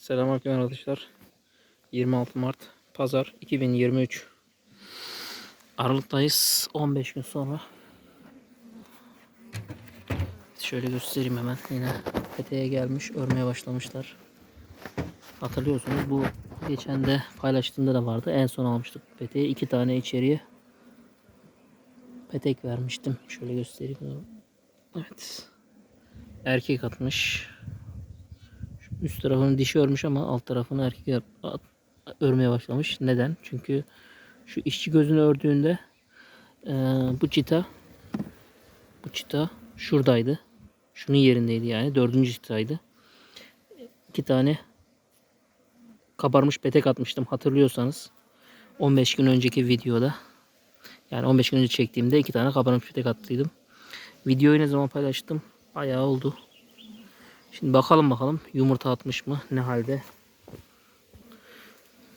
Selamünaleyküm arkadaşlar. 26 Mart Pazar 2023. Aralıktayız. 15 gün sonra. Şöyle göstereyim hemen. Yine peteğe gelmiş. Örmeye başlamışlar. Hatırlıyorsunuz bu geçen de paylaştığımda da vardı. En son almıştık peteği. iki tane içeriye petek vermiştim. Şöyle göstereyim. Evet. Erkek atmış. Üst tarafını dişi örmüş ama alt tarafını erkek örmeye başlamış. Neden? Çünkü şu işçi gözünü ördüğünde eee, bu çita bu çita şuradaydı. Şunun yerindeydi yani. Dördüncü çitaydı. İki tane kabarmış petek atmıştım hatırlıyorsanız. 15 gün önceki videoda. Yani 15 gün önce çektiğimde iki tane kabarmış petek attıydım. Videoyu ne zaman paylaştım? Bayağı oldu. Şimdi bakalım bakalım yumurta atmış mı? Ne halde?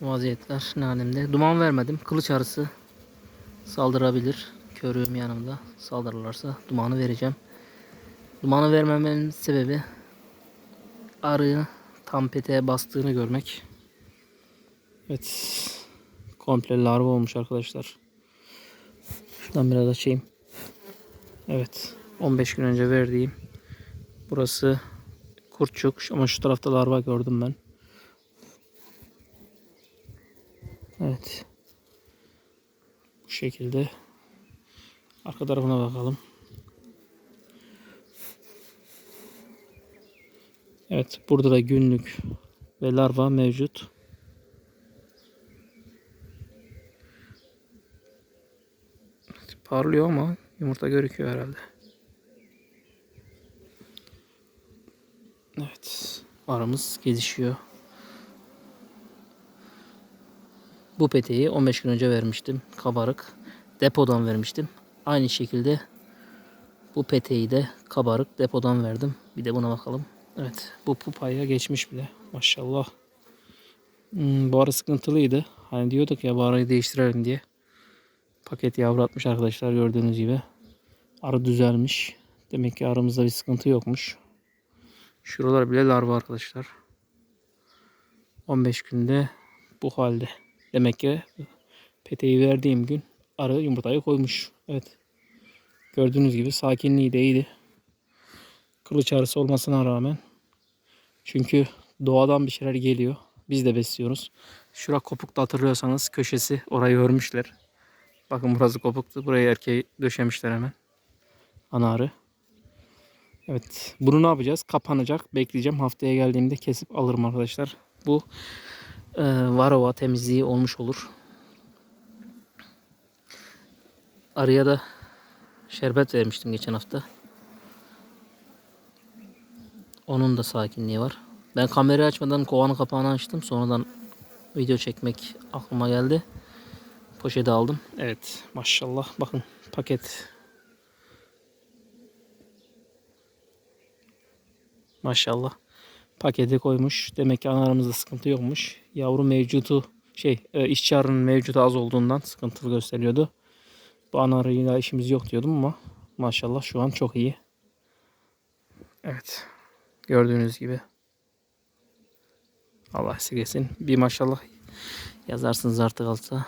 Vaziyetler ne alemde? Duman vermedim. Kılıç arısı saldırabilir. Körüğüm yanımda. Saldırırlarsa dumanı vereceğim. Dumanı vermememin sebebi arıyı tam peteğe bastığını görmek. Evet. Komple larva olmuş arkadaşlar. Şuradan biraz açayım. Evet. 15 gün önce verdiğim Burası kurtçuk ama şu tarafta larva gördüm ben. Evet. Bu şekilde. Arka tarafına bakalım. Evet burada da günlük ve larva mevcut. Parlıyor ama yumurta görüküyor herhalde. Evet. Aramız gelişiyor. Bu peteği 15 gün önce vermiştim. Kabarık. Depodan vermiştim. Aynı şekilde bu peteği de kabarık depodan verdim. Bir de buna bakalım. Evet. Bu pupaya geçmiş bile. Maşallah. Hmm, bu sıkıntılıydı. Hani diyorduk ya bu arayı değiştirelim diye. Paket yavru atmış arkadaşlar gördüğünüz gibi. Arı düzelmiş. Demek ki aramızda bir sıkıntı yokmuş. Şuralar bile larva arkadaşlar. 15 günde bu halde. Demek ki peteği verdiğim gün arı yumurtayı koymuş. Evet. Gördüğünüz gibi sakinliği de iyiydi. Kılıç arısı olmasına rağmen. Çünkü doğadan bir şeyler geliyor. Biz de besliyoruz. Şura kopukta hatırlıyorsanız köşesi orayı örmüşler. Bakın burası kopuktu. Buraya erkeği döşemişler hemen. Ana arı. Evet. Bunu ne yapacağız? Kapanacak. Bekleyeceğim. Haftaya geldiğimde kesip alırım arkadaşlar. Bu e, varova temizliği olmuş olur. Arıya da şerbet vermiştim geçen hafta. Onun da sakinliği var. Ben kamerayı açmadan kovanın kapağını açtım. Sonradan video çekmek aklıma geldi. Poşeti aldım. Evet maşallah. Bakın paket Maşallah. Pakete koymuş. Demek ki analarımızda sıkıntı yokmuş. Yavru mevcutu şey e, işçi arının mevcutu az olduğundan sıkıntılı gösteriyordu. Bu ana arıyla işimiz yok diyordum ama maşallah şu an çok iyi. Evet. Gördüğünüz gibi. Allah esirgesin. Bir maşallah yazarsınız artık alta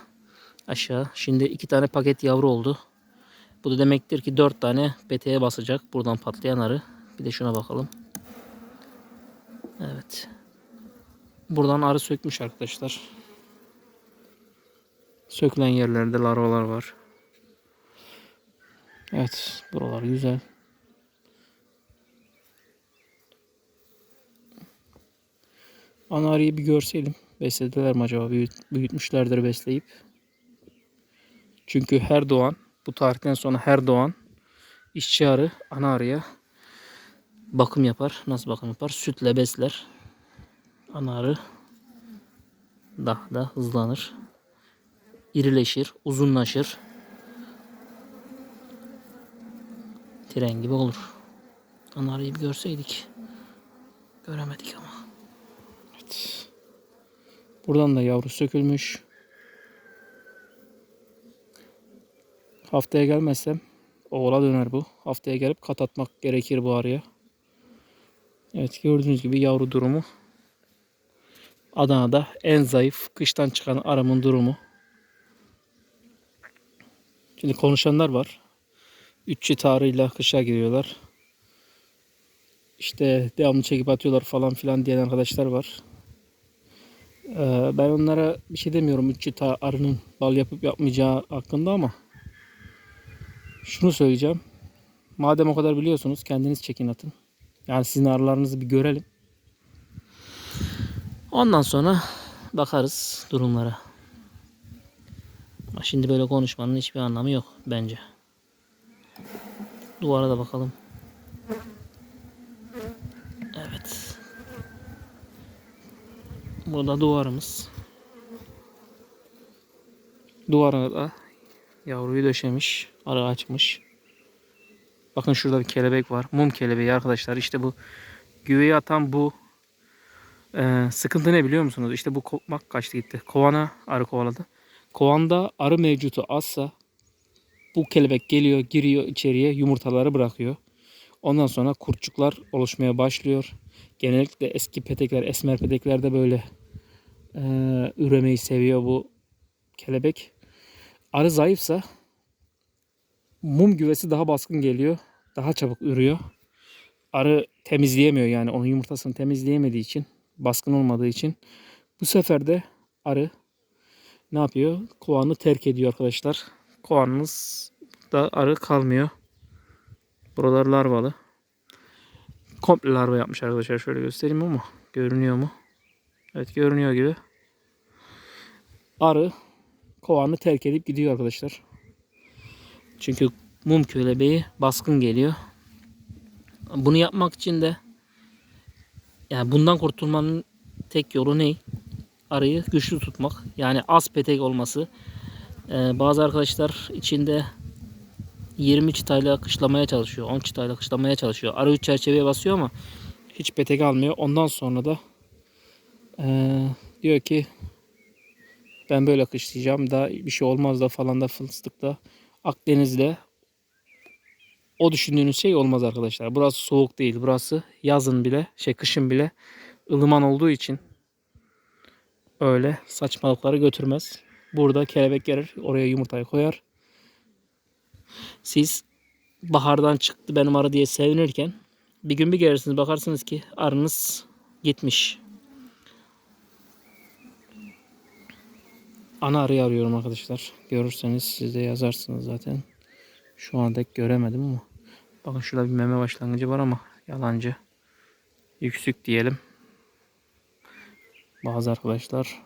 aşağı. Şimdi iki tane paket yavru oldu. Bu da demektir ki dört tane peteğe basacak. Buradan patlayan arı. Bir de şuna bakalım. Evet. Buradan arı sökmüş arkadaşlar. Sökülen yerlerde larvalar var. Evet. Buralar güzel. Ana arıyı bir görseydim. Beslediler mi acaba? Büyüt, büyütmüşlerdir besleyip. Çünkü her doğan bu tarihten sonra her doğan işçi arı ana arıya bakım yapar. Nasıl bakım yapar? Sütle besler. Ana arı daha da hızlanır. İrileşir, uzunlaşır. Tren gibi olur. Ana arıyı bir görseydik. Göremedik ama. Evet. Buradan da yavru sökülmüş. Haftaya gelmezsem oğula döner bu. Haftaya gelip kat atmak gerekir bu arıya. Evet gördüğünüz gibi yavru durumu Adana'da en zayıf kıştan çıkan arımın durumu. Şimdi konuşanlar var. Üç çift ağrıyla kışa giriyorlar. İşte devamlı çekip atıyorlar falan filan diyen arkadaşlar var. Ee, ben onlara bir şey demiyorum. Üç çift arının bal yapıp yapmayacağı hakkında ama şunu söyleyeceğim. Madem o kadar biliyorsunuz kendiniz çekin atın. Yani sizin arılarınızı bir görelim. Ondan sonra bakarız durumlara. Şimdi böyle konuşmanın hiçbir anlamı yok bence. Duvara da bakalım. Evet. Burada duvarımız. Duvara da yavruyu döşemiş. Arı açmış. Bakın şurada bir kelebek var. Mum kelebeği arkadaşlar. İşte bu güveyi atan bu ee, sıkıntı ne biliyor musunuz? İşte bu bak kaçtı gitti. Kovana arı kovaladı. Kovanda arı mevcutu azsa bu kelebek geliyor, giriyor içeriye, yumurtaları bırakıyor. Ondan sonra kurtçuklar oluşmaya başlıyor. Genellikle eski petekler, esmer peteklerde böyle e, üremeyi seviyor bu kelebek. Arı zayıfsa mum güvesi daha baskın geliyor. Daha çabuk ürüyor. Arı temizleyemiyor yani onun yumurtasını temizleyemediği için, baskın olmadığı için. Bu sefer de arı ne yapıyor? Kovanı terk ediyor arkadaşlar. Kovanınız da arı kalmıyor. Buralar larvalı. Komple larva yapmış arkadaşlar. Şöyle göstereyim ama görünüyor mu? Evet görünüyor gibi. Arı kovanı terk edip gidiyor arkadaşlar. Çünkü mum kölebeği baskın geliyor. Bunu yapmak için de yani bundan kurtulmanın tek yolu ne? Arıyı güçlü tutmak. Yani az petek olması. Ee, bazı arkadaşlar içinde 20 çıtayla kışlamaya çalışıyor. 10 çıtayla kışlamaya çalışıyor. Arı 3 çerçeveye basıyor ama hiç petek almıyor. Ondan sonra da ee, diyor ki ben böyle kışlayacağım da bir şey olmaz da falan da fıstıkta Akdeniz'de o düşündüğünüz şey olmaz arkadaşlar. Burası soğuk değil. Burası yazın bile şey kışın bile ılıman olduğu için öyle saçmalıkları götürmez. Burada kelebek gelir oraya yumurtayı koyar. Siz bahardan çıktı benim arı diye sevinirken bir gün bir gelirsiniz bakarsınız ki arınız gitmiş. Ana arıyı arıyorum arkadaşlar. Görürseniz siz de yazarsınız zaten. Şu anda göremedim ama. Bakın şurada bir meme başlangıcı var ama yalancı. Yüksük diyelim. Bazı arkadaşlar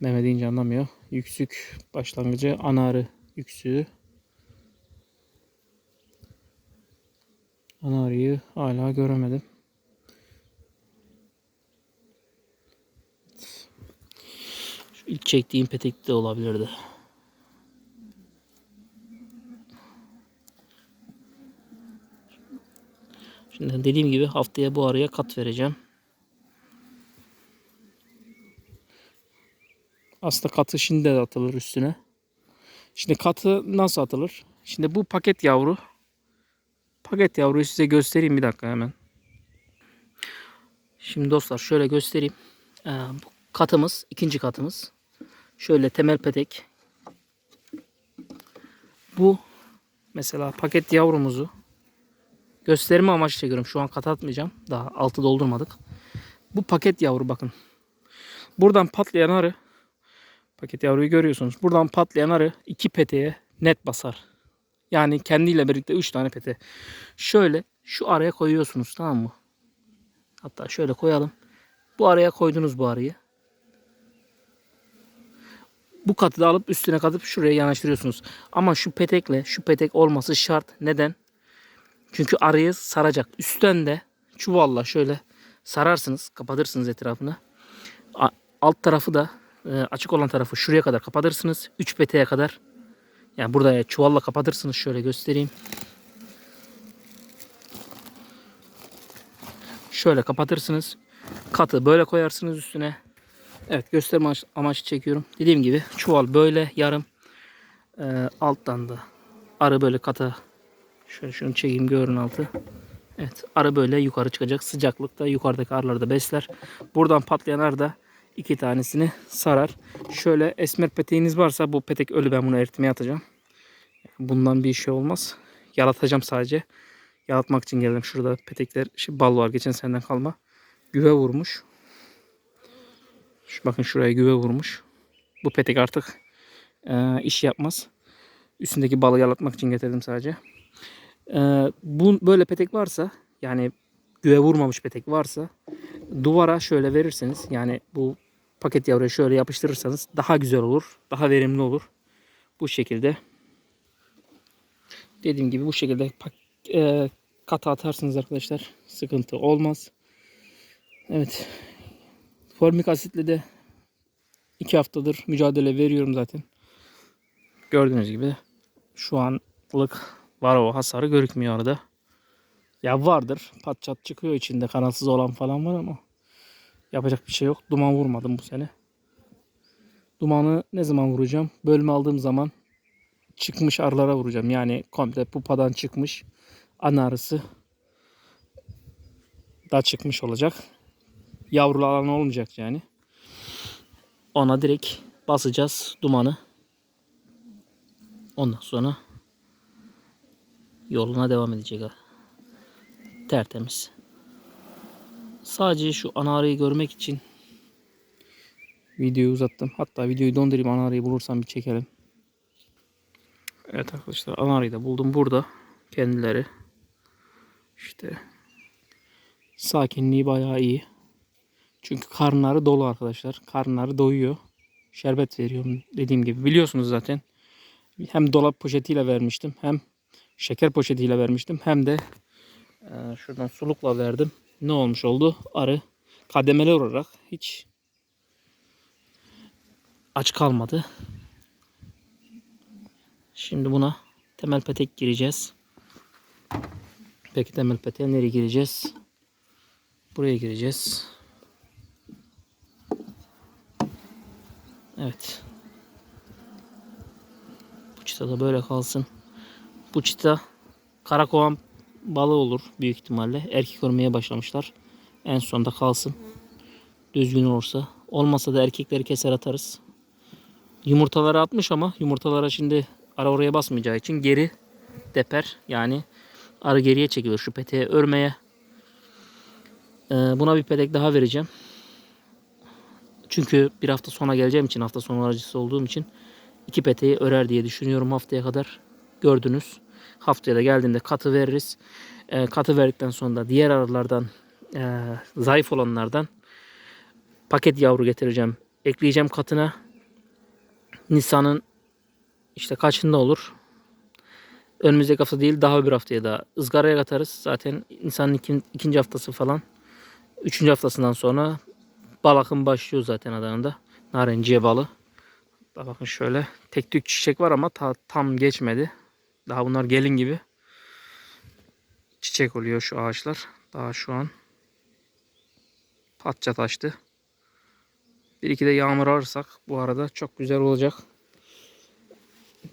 meme deyince anlamıyor. Yüksük başlangıcı ana arı yüksüğü. Ana arıyı hala göremedim. İlk çektiğim petek de olabilirdi. Şimdi dediğim gibi haftaya bu araya kat vereceğim. Aslında katı şimdi de atılır üstüne. Şimdi katı nasıl atılır? Şimdi bu paket yavru. Paket yavruyu size göstereyim bir dakika hemen. Şimdi dostlar şöyle göstereyim. Ee, bu katımız, ikinci katımız. Şöyle temel petek. Bu mesela paket yavrumuzu gösterme amaçlı çekiyorum. Şu an kat atmayacağım. Daha altı doldurmadık. Bu paket yavru bakın. Buradan patlayan arı paket yavruyu görüyorsunuz. Buradan patlayan arı iki peteğe net basar. Yani kendiyle birlikte 3 tane pete. Şöyle şu araya koyuyorsunuz tamam mı? Hatta şöyle koyalım. Bu araya koydunuz bu arayı. Bu katı da alıp üstüne katıp şuraya yanaştırıyorsunuz. Ama şu petekle şu petek olması şart. Neden? Çünkü arayı saracak. Üstten de çuvalla şöyle sararsınız. Kapatırsınız etrafını. Alt tarafı da e, açık olan tarafı şuraya kadar kapatırsınız. 3 peteğe kadar. Yani burada çuvalla kapatırsınız. Şöyle göstereyim. Şöyle kapatırsınız. Katı böyle koyarsınız üstüne. Evet gösterme amaç- amaçlı çekiyorum. Dediğim gibi çuval böyle yarım. Ee, alttan da arı böyle kata. Şöyle şunu çekeyim görün altı. Evet arı böyle yukarı çıkacak. Sıcaklıkta yukarıdaki arıları da besler. Buradan patlayan arı da iki tanesini sarar. Şöyle esmer peteğiniz varsa bu petek ölü ben bunu eritmeye atacağım. Bundan bir şey olmaz. Yalatacağım sadece. Yalatmak için geldim. Şurada petekler şey, bal var geçen seneden kalma. Güve vurmuş. Şu, bakın şuraya güve vurmuş. Bu petek artık e, iş yapmaz. Üstündeki balı yalatmak için getirdim sadece. E, bu böyle petek varsa yani güve vurmamış petek varsa duvara şöyle verirseniz yani bu paket yavruya şöyle yapıştırırsanız daha güzel olur. Daha verimli olur. Bu şekilde dediğim gibi bu şekilde e, kata atarsınız arkadaşlar. Sıkıntı olmaz. Evet. Formik asitle de 2 haftadır mücadele veriyorum zaten. Gördüğünüz gibi şu anlık var o hasarı görükmüyor arada. Ya vardır. Pat çat çıkıyor içinde kanatsız olan falan var ama yapacak bir şey yok. Duman vurmadım bu sene. Dumanı ne zaman vuracağım? Bölme aldığım zaman çıkmış arılara vuracağım. Yani komple pupadan çıkmış ana arısı da çıkmış olacak. Yavrulu alan olmayacak yani. Ona direkt basacağız dumanı. Ondan sonra yoluna devam edecek. Tertemiz. Sadece şu ana arıyı görmek için videoyu uzattım. Hatta videoyu dondurayım ana arıyı bulursam bir çekelim. Evet arkadaşlar ana arıyı da buldum burada. Kendileri. İşte sakinliği bayağı iyi. Çünkü karnları dolu arkadaşlar. Karnları doyuyor. Şerbet veriyorum dediğim gibi. Biliyorsunuz zaten. Hem dolap poşetiyle vermiştim. Hem şeker poşetiyle vermiştim. Hem de e, şuradan sulukla verdim. Ne olmuş oldu? Arı kademeli olarak hiç aç kalmadı. Şimdi buna temel petek gireceğiz. Peki temel peteğe nereye gireceğiz? Buraya gireceğiz. Evet. Bu çıta da böyle kalsın. Bu çıta karakovan balığı olur büyük ihtimalle. Erkek örmeye başlamışlar. En sonda kalsın. Düzgün olursa. Olmasa da erkekleri keser atarız. Yumurtaları atmış ama yumurtalara şimdi ara oraya basmayacağı için geri deper. Yani arı geriye çekilir şu peteğe örmeye. Ee, buna bir petek daha vereceğim. Çünkü bir hafta sonra geleceğim için hafta sonu aracısı olduğum için iki peteği örer diye düşünüyorum haftaya kadar. Gördünüz. Haftaya da geldiğinde katı veririz. Ee, katı verdikten sonra da diğer arılardan e, zayıf olanlardan paket yavru getireceğim. Ekleyeceğim katına. Nisan'ın işte kaçında olur? Önümüzdeki hafta değil daha bir haftaya da ızgaraya katarız. Zaten ikin- ikinci haftası falan. Üçüncü haftasından sonra bal akım başlıyor zaten Adana'da. Narenciye balı. Daha bakın şöyle tek tük çiçek var ama ta- tam geçmedi. Daha bunlar gelin gibi. Çiçek oluyor şu ağaçlar. Daha şu an patça taştı. Bir iki de yağmur alırsak bu arada çok güzel olacak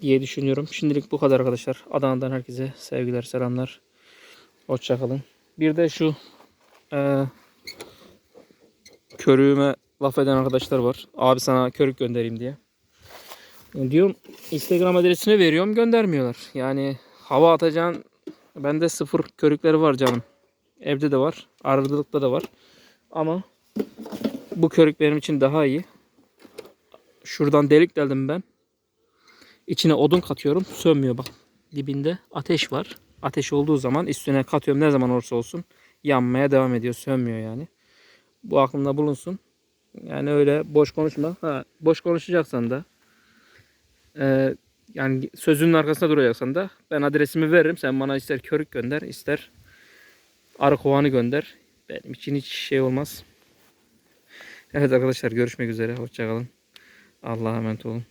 diye düşünüyorum. Şimdilik bu kadar arkadaşlar. Adana'dan herkese sevgiler, selamlar. Hoşçakalın. Bir de şu eee körüğüme laf eden arkadaşlar var. Abi sana körük göndereyim diye. Diyorum Instagram adresini veriyorum göndermiyorlar. Yani hava atacağın bende sıfır körükleri var canım. Evde de var. Arıcılıkta da var. Ama bu körük benim için daha iyi. Şuradan delik deldim ben. İçine odun katıyorum. Sönmüyor bak. Dibinde ateş var. Ateş olduğu zaman üstüne katıyorum ne zaman olursa olsun. Yanmaya devam ediyor. Sönmüyor yani. Bu aklında bulunsun. Yani öyle boş konuşma. Ha, boş konuşacaksan da e, yani sözünün arkasında duracaksan da ben adresimi veririm. Sen bana ister körük gönder, ister arı kovanı gönder. Benim için hiç şey olmaz. Evet arkadaşlar görüşmek üzere. Hoşçakalın. Allah'a emanet olun.